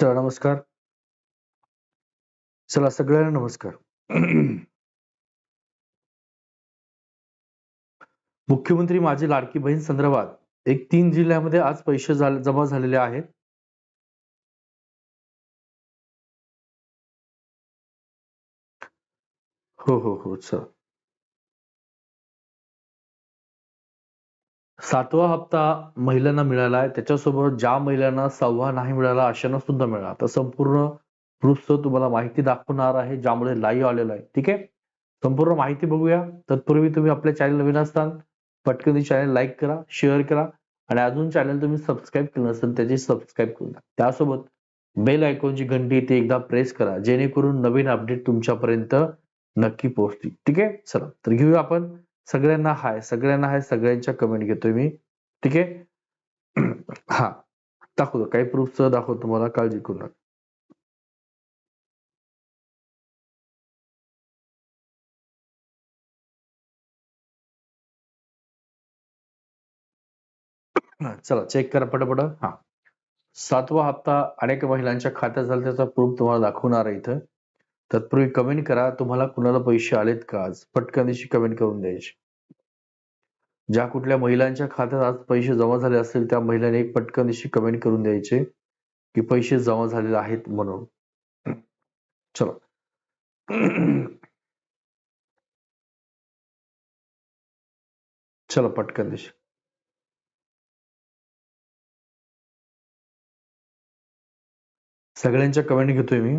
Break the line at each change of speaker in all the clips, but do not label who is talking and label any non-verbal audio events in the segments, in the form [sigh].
चला नमस्कार. चला सगळ्यांना नमस्कार. मुख्यमंत्री माझी लाडकी बहीण संदर्भात एक तीन जिल्ह्यामध्ये आज पैसे जमा झालेले आहेत. हो हो हो सर सातवा हप्ता महिलांना मिळाला आहे. त्याच्यासोबत ज्या महिलांना सहावा नाही मिळाला अशांना सुद्धा मिळाला. तर संपूर्ण प्रूफ तुम्हाला माहिती दाखवणार आहे ज्यामुळे लाईव्ह आलेलं आहे. ठीक आहे? संपूर्ण माहिती बघूया. तत्पूर्वी तुम्ही आपल्या चॅनल नवीन असताल पटकन चॅनल लाईक करा शेअर करा आणि अजून चॅनल तुम्ही सबस्क्राईब केलं नसेल त्याची सबस्क्राईब करून द्या त्यासोबत बेल आयकॉनची घंटी ती एकदा प्रेस करा जेणेकरून नवीन अपडेट तुमच्यापर्यंत नक्की पोहोचतील. ठीक आहे? चला तर घेऊया आपण. सगळ्यांना हाय सगळ्यांना हाय सगळ्यांच्या कमेंट घेतोय मी. ठीक आहे? [clears throat] हा. दाखवतो काही प्रूफ दाखवतो तुम्हाला काळजी करू नका. [clears throat] चला चेक करा पटापट. हा. सातवा हप्ता अनेक महिलांच्या खात्यात झाला त्याचा प्रूफ तुम्हाला दाखवणार आहे इथं. तत्पूर्वी कमेंट करा तुम्हाला कुणाला पैसे आलेत का आज? पटकन दिवशी कमेंट करून द्यायचे. ज्या कुठल्या महिलांच्या खात्यात आज पैसे जमा झाले असतील त्या महिलांनी एक पटकन दिवशी कमेंट करून द्यायचे की पैसे जमा झालेले आहेत म्हणून. चला. चला पटकन दिवशी सगळ्यांच्या कमेंट घेतोय मी.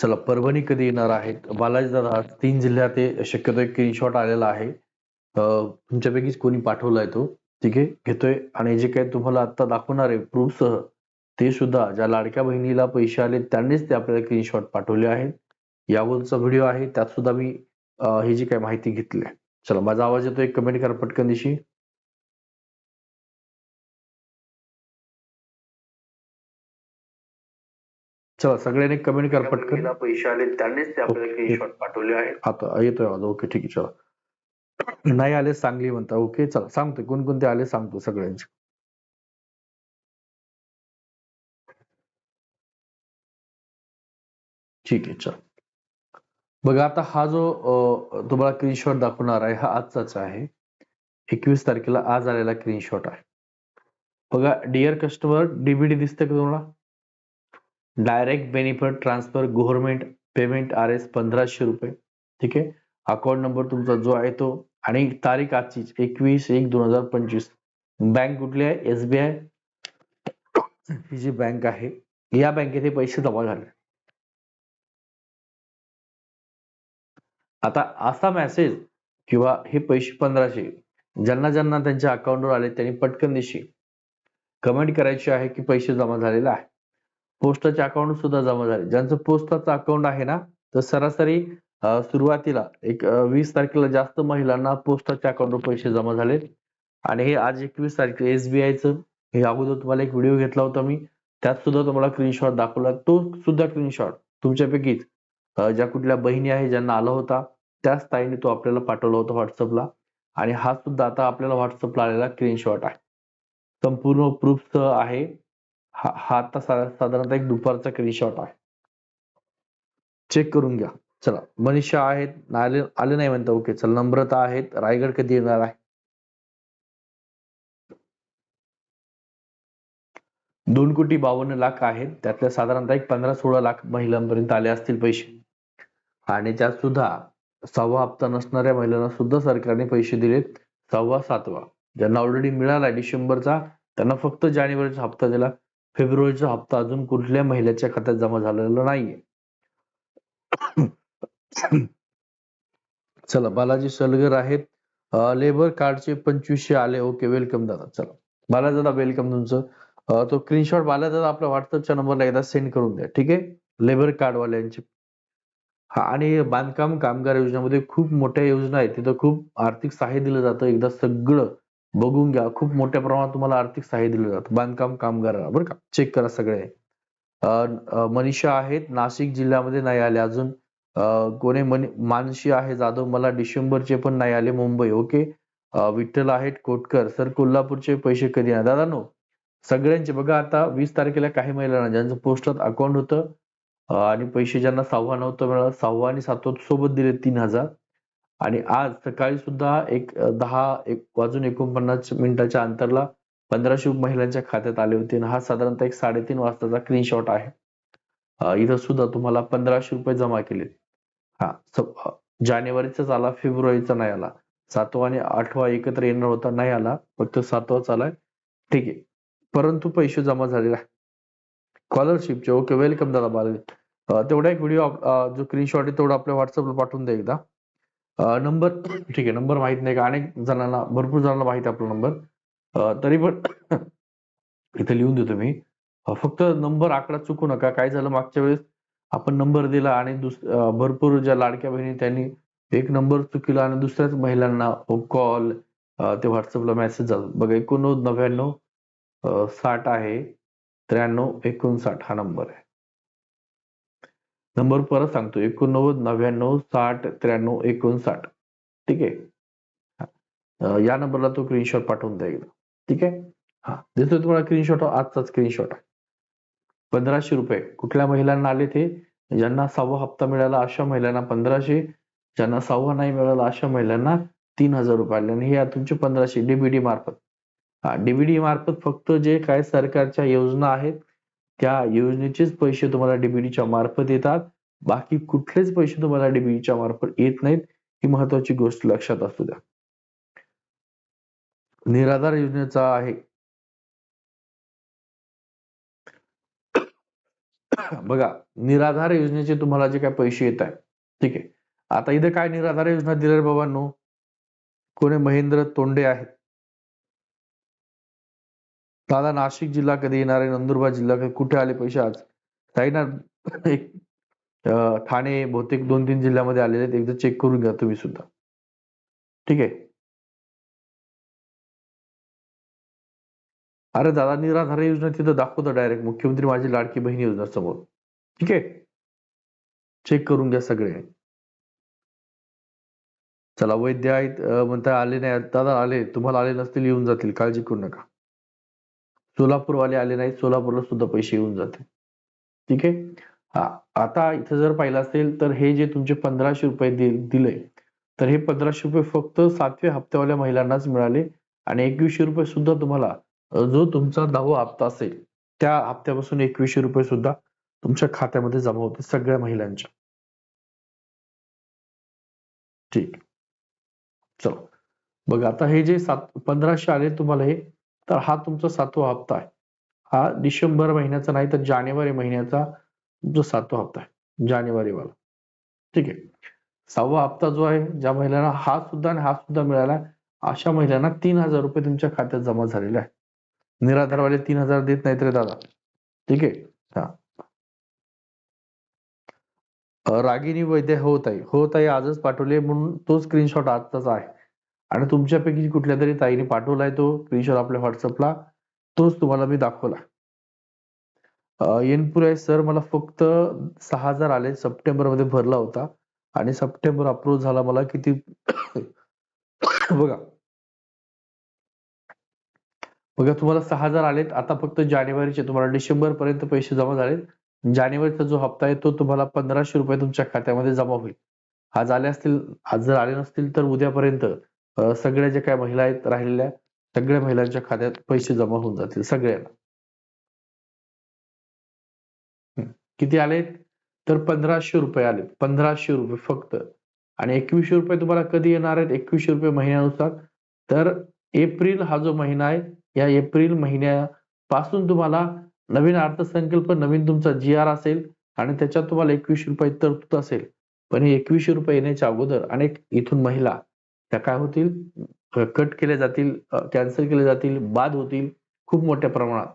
चला परभणी कधी येणार आहेत? बालाजी दादा तीन जिल्ह्यात शक्यतो एक स्क्रीनशॉट आलेला आहे. तुमच्यापैकीच कोणी पाठवलाय तो? ठीक आहे घेतोय. आणि जे काही तुम्हाला आता दाखवणार आहे प्रूफसह ते सुद्धा ज्या लाडक्या बहिणीला पैसे आले त्यांनीच ते आपल्याला स्क्रीनशॉट पाठवले आहेत. यावरचा व्हिडिओ आहे त्यात सुद्धा मी ही जी काही माहिती घेतली आहे. चला माझा आवाज येतोय कमेंट करा पटकन दिशी. चला सगळ्यांनी कमेंट करा पटकन.
पैसे आले त्यांनीच ते आपल्याला. स्क्रीनशॉट पाठवले आहेत.
आता येतोय आवाज. ओके ठीक आहे चला. नाही आले सांगली म्हणता. ओके चला सांगतो कोणकोणते आले सांगतो सगळ्यांचे. ठीक आहे चल. बघा आता हा जो तुम्हाला स्क्रीनशॉट दाखवणार आहे हा आजचाच आहे. एकवीस तारखेला आज आलेला स्क्रीनशॉट आहे. बघा डिअर कस्टमर डीबीडी दिसतंय का तुम्हाला? Direct benefit transfer government payment R S पंधराशे रुपये. ठीक आहे? अकाउंट नंबर तुमचा जो आहे तो आणि तारीख आजची एकवीस एक दोन हजार पंचवीस. बँक कुठली आहे? एसबीआय ही जी बँक आहे या बँकेत हे पैसे जमा झाले. आता असा मेसेज किंवा हे पैसे पंधराशे ज्यांना ज्यांना त्यांच्या अकाउंटवर आले त्यांनी पटकन दिशी कमेंट करायची आहे की पैसे जमा झालेले आहे पोस्टाचे अकाउंट सुद्धा जमा झाले. ज्यांचं पोस्टाचं अकाउंट आहे ना तर सरासरी सुरुवातीला एक वीस तारखेला जास्त महिलांना पोस्टाच्या अकाउंटवर पैसे जमा झाले. आणि हे आज एकवीस तारखे एसबीआयचं हे अगोदर तुम्हाला एक व्हिडिओ घेतला होता मी. त्यात सुद्धा तुम्हाला स्क्रीनशॉट दाखवला. तो सुद्धा स्क्रीनशॉट तुमच्यापैकीच. ज्या कुठल्या बहिणी आहे ज्यांना आला होता त्याच ताईने तो आपल्याला पाठवला होता व्हॉट्सअपला आणि हा सुद्धा आता आपल्याला व्हॉट्सअपला आलेला स्क्रीनशॉट आहे. संपूर्ण प्रूफ आहे. हा हा आता सा- साधारणतः एक दुपारचा स्क्रीनशॉट आहे. चेक करून घ्या. चला मनीषा आहेत आले आले नाही म्हणता ओके चल नम्रता आहेत रायगड कधी येणार आहे? दोन कोटी बावन्न लाख आहेत त्यातल्या साधारणतः एक पंधरा सोळा लाख महिलांपर्यंत आले असतील पैसे. आणि त्यात सुद्धा सहावा हप्ता नसणाऱ्या महिलांना सुद्धा सरकारने पैसे दिलेत सहावा सातवा. ज्यांना ऑलरेडी मिळाला डिसेंबरचा त्यांना फक्त जानेवारीचा हप्ता दिला. फेब्रुवारीचा हप्ता अजून कुठल्या महिलेच्या खात्यात जमा झालेला नाहीये. चला बालाजी सलगर आहेत. लेबर कार्डचे पंचवीसशे आले. ओके वेलकम दादा. चला. बाला दादा वेलकम तुमचं. तो स्क्रीनशॉट बाला दादा आपल्या व्हॉट्सअपच्या नंबरला एकदा सेंड करून द्या ठीक आहे? लेबर कार्ड वाल्यांचे हा आणि बांधकाम कामगार योजनेमध्ये खूप मोठ्या योजना आहेत. तिथं खूप आर्थिक सहाय्य दिलं जातं. एकदा सगळं बघून घ्या. खूप मोठ्या प्रमाणात तुम्हाला आर्थिक सहाय्य दिलं जातं. बांधकाम कामगारांना बरं का? चेक करा सगळे. मनीषा आहेत. नाशिक जिल्ह्यामध्ये नाही आले अजून. कोणी मनी मानशी आहे जाधव. मला डिसेंबरचे पण नाही आले. मुंबई ओके? विठ्ठल आहेत. कोटकर. सर कोल्हापूरचे पैसे कधी आहे दादा नो सगळ्यांचे बघा आता वीस तारखेला काही महिलांना ज्यांचं पोस्टात अकाउंट होतं आणि पैसे ज्यांना सहावा नव्हतं मिळालं सहावा आणि सातवा सोबत दिले तीन हजार. आणि आज सकाळी सुद्धा एक दहा एक वाजून एकोणपन्नास मिनिटाच्या अंतरला पंधराशे महिलांच्या खात्यात आले होते आणि हा साधारणतः एक साडेतीन वाजताचा स्क्रीनशॉट आहे. इथं सुद्धा तुम्हाला पंधराशे रुपये जमा केले. हा जानेवारीचाच आला फेब्रुवारीचा नाही आला. सातवा आणि आठवा एकत्र येणार होता नाही आला फक्त सातवाच आलाय. ठीक आहे. परंतु पैसे जमा झालेले आहे स्कॉलरशिपचे ओके वेलकम दादा बाल तेवढा एक व्हिडिओ जो स्क्रीनशॉट आहे तेवढा आपल्या व्हॉट्सअपला पाठवून द्या एकदा. नंबर ठीक आहे नंबर माहीत नाही का? अनेक जणांना भरपूर जणांना माहिती आहे आपला नंबर. तरी पण इथे लिहून देतो मी. फक्त नंबर आकडा चुकू नका. काय झालं मागच्या वेळेस? आपण नंबर दिला आणि दुस भरपूर ज्या लाडक्या बहिणी त्यांनी एक नंबर चुकीला आणि दुसऱ्याच महिलांना कॉल ते व्हॉट्सअपला मेसेज झाला. बघा एकोणनव्वद नव्याण्णव साठ आहे त्र्याण्णव एकोणसाठ हा नंबर आहे. नंबर परत सांगतो. एकोणनव्वद नव्याण्णव साठ त्र्याण्णव एकोणसाठ. ठीक आहे? या नंबरला तो स्क्रीनशॉट पाठवून द्या एकदा. ठीक आहे? हा. दिसतोय तुम्हाला स्क्रीनशॉट हो. आजचा स्क्रीनशॉट आहे पंधराशे रुपये. कुठल्या महिलांना आले ते? ज्यांना सहावा हप्ता मिळाला अशा महिलांना पंधराशे. ज्यांना सहावा नाही मिळाला अशा महिलांना तीन हजार रुपये आले. आणि हे तुमचे पंधराशे. डीबीडी मार्फत. हा. डीबीडी मार्फत फक्त जे काय सरकारच्या योजना आहेत त्या योजनेचेच पैसे तुम्हाला डीबीडीच्या मार्फत येतात. बाकी कुठलेच पैसे तुम्हाला डीबीडीच्या मार्फत येत नाहीत. ही महत्वाची गोष्ट लक्षात असू द्या. निराधार योजनेचा आहे. बघा निराधार योजनेचे तुम्हाला जे काय पैसे येत आहेत ठीक आहे. आता इथे काय निराधार योजना दिल्या बाबांनो? कोणी महेंद्र तोंडे आहेत. दादा नाशिक जिल्हा कधी येणार आहे? नंदुरबार जिल्हा कधी? कुठे आले पैसे आज? काही ना एक ठाणे बहुतेक दोन तीन जिल्ह्यामध्ये आलेले आहेत. एकदा चेक करून घ्या तुम्ही सुद्धा. ठीक आहे? अरे दादा निराधार योजना तिथं दाखवतो डायरेक्ट मुख्यमंत्री माझी लाडकी बहीण योजना समोर. ठीक आहे? चेक करून घ्या सगळे. चला वैद्य आहेत म्हणता आले नाही. दादा आले. तुम्हाला आले नसतील येऊन जातील. काळजी करू नका. सोलापूरवाले आले नाहीत सोलापूरला सुद्धा पैसे येऊन जाते ठीक आहे? आता इथं जर पाहिलं असेल तर हे जे तुमचे पंधराशे रुपये दिले तर हे पंधराशे रुपये फक्त सातव्या हप्त्यावाल्या महिलांनाच मिळाले आणि एकवीसशे रुपये सुद्धा तुम्हाला जो तुमचा दहावा हप्ता असेल त्या हप्त्यापासून एकवीसशे रुपये सुद्धा तुमच्या खात्यामध्ये जमा होते सगळ्या महिलांच्या. ठीक. चलो. बघा आता हे जे सात पंधराशे आले तुम्हाला हे तर हा तुमचा सातवा हप्ता आहे. हा डिसेंबर महिन्याचा नाही तर जानेवारी महिन्याचा जो सातवा हप्ता आहे जानेवारीवाला. ठीक आहे. सहावा हप्ता जो आहे ज्या महिलांना हा सुद्धा आणि हा सुद्धा मिळाला अशा महिलांना तीन हजार रुपये तुमच्या खात्यात जमा झालेले आहे. निराधारवाले तीन हजार देत नाहीत रे दादा. ठीक आहे? हा. रागिनी वैद्य होत हो आहे होत आहे आजच पाठवले म्हणून तो स्क्रीनशॉट आजचाच आहे. आणि तुमच्यापैकी कुठल्या तरी ताईने पाठवलाय तो स्क्रीनशॉट आपल्या व्हॉट्सअपला तोच तुम्हाला मी दाखवला. येनपुरे सर मला फक्त सहा हजार आले सप्टेंबरमध्ये भरला होता. आणि सप्टेंबर अप्रूव्ह झाला मला किती? [coughs] बघा. बघा तुम्हाला सहा हजार आलेत. आता फक्त जानेवारीचे तुम्हाला डिसेंबर पर्यंत पैसे जमा झालेत. जानेवारीचा जो हप्ता आहे तो तुम्हाला पंधराशे रुपये तुमच्या खात्यामध्ये जमा होईल. आज आले असतील आज जर आले नसतील तर उद्यापर्यंत. सगळ्या ज्या काय महिला आहेत राहिलेल्या सगळ्या महिलांच्या खात्यात पैसे जमा होऊन जातील सगळ्यांना. किती आलेत? तर पंधराशे रुपये आले पंधराशे रुपये फक्त. आणि एकवीसशे रुपये तुम्हाला कधी येणार आहेत? एकवीसशे रुपये महिन्यानुसार. तर एप्रिल हा जो महिना आहे या एप्रिल महिन्यापासून तुम्हाला नवीन अर्थसंकल्प नवीन तुमचा जी आर असेल आणि त्याच्यात तुम्हाला एकवीसशे रुपये तरतूद असेल. पण हे एकवीसशे रुपये येण्याच्या अगोदर अनेक इथून महिला त्या काय होतील कट केले जातील कॅन्सल केले जातील बाद होतील खूप मोठ्या प्रमाणात.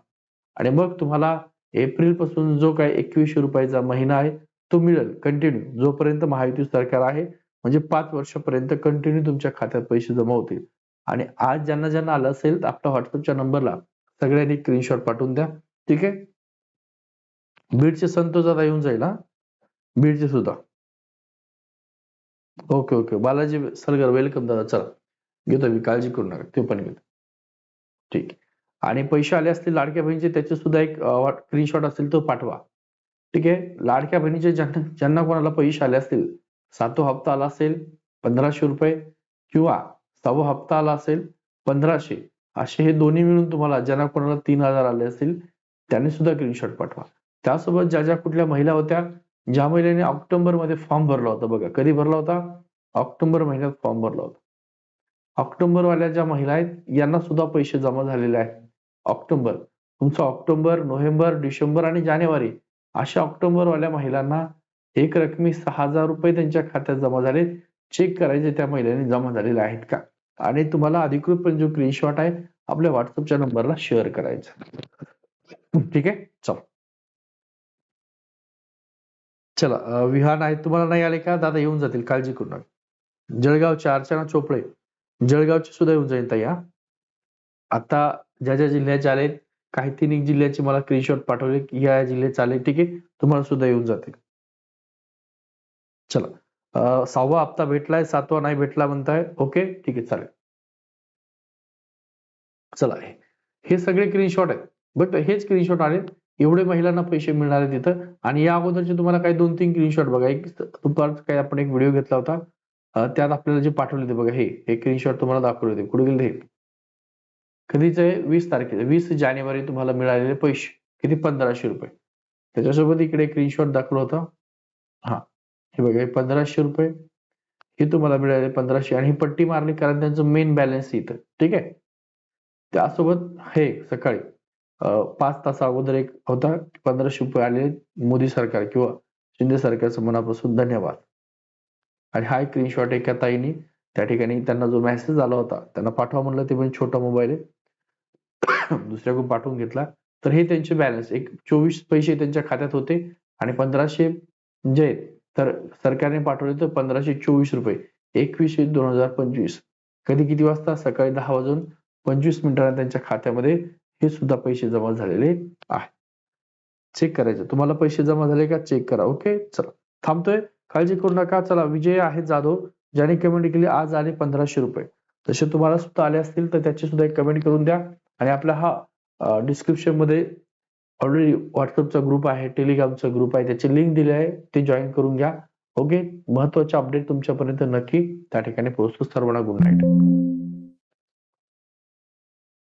आणि मग तुम्हाला एप्रिलपासून जो काय एकवीसशे रुपयाचा महिना आहे तो मिळेल कंटिन्यू जोपर्यंत महायुती सरकार आहे म्हणजे पाच वर्षापर्यंत कंटिन्यू तुमच्या खात्यात पैसे जमा होतील. आणि आज ज्यांना ज्यांना आलं असेल तर आपल्या व्हॉट्सअपच्या नंबरला सगळ्यांनी स्क्रीनशॉट पाठवून द्या. ठीक आहे? बीडचे संतोष आता येऊन जाईल हा? बीडचे सुद्धा. Okay okay Balaji Sargar welcome दादा. चला. घेतो मी काळजी करू नका. ते पण घेतो. ठीक. आहे. आणि पैसे आले असतील लाडक्या बहिणीचे त्याचे सुद्धा एक स्क्रीनशॉट असेल तो पाठवा. ठीक आहे? लाडक्या बहिणीचे ज्यांना ज्यांना कोणाला पैसे आले असतील सातवा हप्ता आला असेल पंधराशे रुपये किंवा सहावा हप्ता आला असेल पंधराशे. असे हे दोन्ही मिळून तुम्हाला ज्यांना कोणाला तीन हजार आले असतील त्यांनी सुद्धा स्क्रीनशॉट पाठवा. त्यासोबत ज्या ज्या कुठल्या महिला होत्या ज्या महिलेने ऑक्टोबरमध्ये फॉर्म भरला होता बघा. कधी भरला होता? ऑक्टोबर महिन्यात फॉर्म भरला होता. ऑक्टोबरवाल्या ज्या महिला आहेत यांना सुद्धा पैसे जमा झालेले आहेत. ऑक्टोबर. तुमचा ऑक्टोबर नोव्हेंबर डिसेंबर आणि जानेवारी अशा ऑक्टोबरवाल्या महिलांना एक रकमी सहा हजार रुपये त्यांच्या खात्यात जमा झाले. चेक करायचे त्या महिलेने जमा झालेले आहेत का? आणि तुम्हाला अधिकृतपणे जो स्क्रीनशॉट आहे आपल्या व्हॉट्सअपच्या नंबरला शेअर करायचा. ठीक आहे? चल. चला विहान आहेत तुम्हाला नाही आले का? दादा येऊन जातील काळजी करू नका. जळगावचे अर्चना चोपडे जळगावचे सुद्धा येऊन जाईल ताई आता ज्या ज्या जिल्ह्याचे आले काही तीन जिल्ह्याचे मला स्क्रीनशॉट पाठवले की या या जिल्ह्याचे आले ठीक आहे? तुम्हाला सुद्धा येऊन जातील. चला अं, सहावा हप्ता भेटलाय सातवा नाही भेटला म्हणताय ओके? ठीक आहे चालेल. चला हे- हे सगळे स्क्रीनशॉट आहेत बट हे स्क्रीनशॉट आले एवढे महिलांना पैसे मिळणार आहेत तिथं. आणि या अगोदरचे तुम्हाला काही दोन तीन स्क्रीनशॉट बघा. एक दुपारचा काही आपण एक व्हिडिओ घेतला होता. त्यात आपल्याला जे पाठवले होते बघा. हे हे स्क्रीनशॉट तुम्हाला दाखवले होते. कुठे गेले हे कधीच? आहे वीस तारखेला वीस जानेवारी तुम्हाला मिळालेले पैसे. किती? पंधराशे रुपये. त्याच्यासोबत इकडे स्क्रीनशॉट दाखवला होता. हा. हे बघा हे पंधराशे रुपये. हे तुम्हाला मिळाले पंधराशे. आणि ही पट्टी मारली कारण त्यांचं मेन बॅलन्स इथं. ठीक आहे? त्यासोबत हे सकाळी. पाच तास अगोदर एक होता पंधराशे रुपये आले मोदी सरकार किंवा शिंदे सरकारचं मनापासून धन्यवाद. आणि हा एक स्क्रीनशॉट एका ताईने त्या ठिकाणी त्यांना जो मेसेज आला होता त्यांना पाठवा म्हणलं ते पण छोटा मोबाईल आहे. [coughs] दुसऱ्याकडून पाठवून घेतला. तर हे त्यांचे बॅलन्स एक चोवीस पैसे त्यांच्या खात्यात होते आणि पंधराशे जे तर सरकारने पाठवले तर पंधराशे चोवीस रुपये. एकवीस दोन हजार पंचवीस. कधी किती वाजता? सकाळी दहा वाजून पंचवीस मिनिटांना त्यांच्या खात्यामध्ये हे सुद्धा पैसे जमा झालेले आहे. चेक करायचं. तुम्हाला पैसे जमा झाले का? चेक करा. ओके चला. थांबतोय. काळजी करू नका. चला विजय आहे जाधव ज्याने कमेंट केली आज आले पंधराशे रुपये. तसे तुम्हाला सुद्धा आले असतील तर त्याची सुद्धा एक कमेंट करून द्या. आणि आपला हा डिस्क्रिप्शनमध्ये ऑलरेडी व्हॉट्सअपचा ग्रुप आहे टेलिग्रामचा ग्रुप आहे. त्याची लिंक दिली आहे. ते जॉईन करून घ्या. ओके महत्त्वाचे अपडेट तुमच्यापर्यंत नक्की त्या ठिकाणी पोहोचतो. सर्वांना गुड नाईट